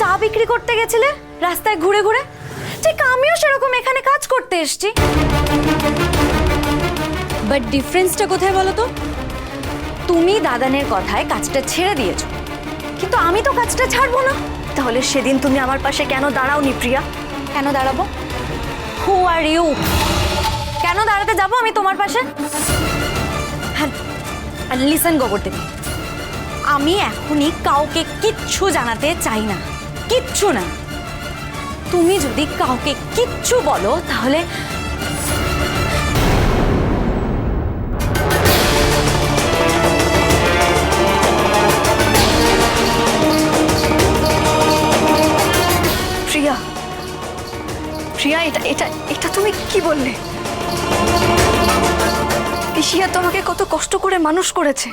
চা বিক্রি করতে গেছিলে? রাস্তায় ঘুরে ঘুরে? ঠিক আমিও সেরকম এখানে কাজ করতে এসছি। বাট ডিফারেন্সটা কোথায় বলো তো? তুমি দাদানের কথায় কাজটা ছেড়ে দিয়েছ। কিন্তু আমি তো কাজটা ছাড়বো না। তাহলে সেদিন তুমি আমার পাশে কেন দাঁড়াওনি, প্রিয়া? কেন দাঁড়াবো? হু আর ইউ কেন দাঁড়াতে যাব আমি তোমার পাশে? হ্যাঁ লিসেন গোবর্দেবী আমি এখনই কাউকে কিচ্ছু জানাতে চাই না। কিচ্ছু না। তুমি যদি কাউকে কিচ্ছু বলো, তাহলে প্রিয়া প্রিয়া, এটা এটা এটা তুমি কি বললে? পিসিয়া তোমাকে কত কষ্ট করে মানুষ করেছে।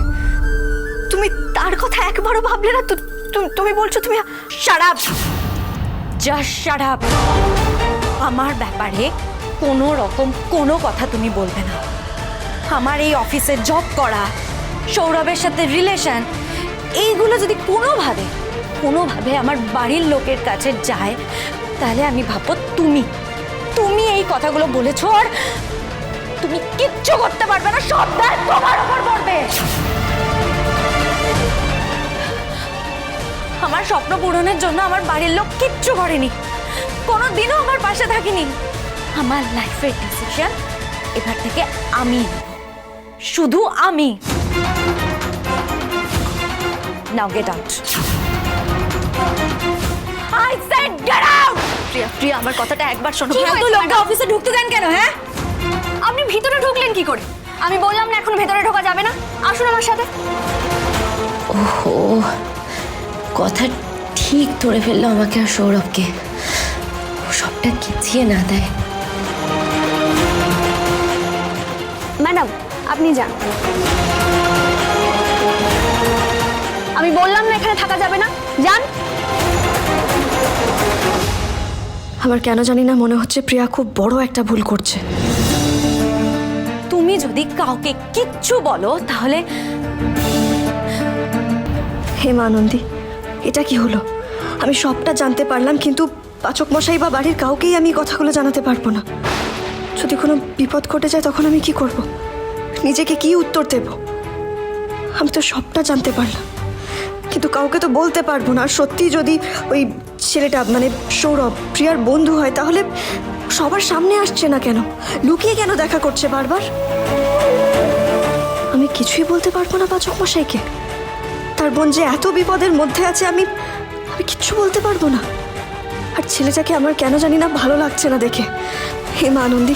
তুমি তার কথা একবারও ভাবলে না তু- তুমি বলছো তুমি শারাপ জাস্ট শারাপ আমার ব্যাপারে কোনো রকম কোনো কথা তুমি বলবে না। আমার এই অফিসে জব করা, সৌরভের সাথে রিলেশন এইগুলো যদি কোনোভাবে কোনোভাবে আমার বাড়ির লোকের কাছে যায়, তাহলে আমি ভাববো তুমি। তুমি এই কথাগুলো বলেছ আর তুমি কিচ্ছু করতে পারবে না, সব দায় তোমার উপর পড়বে। আমার স্বপ্ন পূরণের জন্য আমার বাড়ির লোক কিচ্ছু করেনি। কোনো দিনও আমার পাশে থাকিনি। আমার লাইফের ডিসিশন এবার থেকে আমি শুধু আমি। Now get out I said get out Priya Priya আমার কথাটা একবার শোনো। কি হয়েছে লোকটা অফিসে ঢুকতে দেন কেন হ্যাঁ? আপনি ভিতরে ঢুকলেন কি করে? আমি বললাম না এখন ভেতরে ঢোকা যাবে না। আসুন আমার সাথে। ও কথা ঠিক ধরে ফেলল আমাকে আর সৌরভকে। ও সবটা গিছিয়ে না দেয়। ম্যাডাম আপনি যান। আমি বললাম না এখানে থাকা যাবে না। যান। আমার কেন জানি না মনে হচ্ছে প্রিয়া খুব বড় একটা ভুল করছে। তুমি যদি কাউকে কিচ্ছু বলো তাহলে হে মা আনন্দি এটা কি হলো? আমি সবটা জানতে পারলাম, কিন্তু পাচক মশাই বা বাড়ির কাউকেই আমি কথাগুলো জানাতে পারব না। যদি কোনো বিপদ ঘটে যায়, তখন আমি কি করব? নিজেকে কি উত্তর দেব? আমি তো সবটা জানতে পারলাম, কিন্তু কাউকে তো বলতে পারব না। সত্যি যদি ওই ছেলেটা মানে সৌরভ, প্রিয়ার বন্ধু হয়, তাহলে সবার সামনে আসছে না কেন? লুকিয়ে কেন দেখা করছে বারবার? আমি কিছুই বলতে পারব না পাচক মশাইকে তার বোন যে এত বিপদের মধ্যে আছে, আমি আমি কিচ্ছু বলতে পারব না। আর ছেলেটাকে আমার কেন জানি না ভালো লাগছে না দেখে। হে মা আনন্দী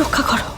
রক্ষা করো।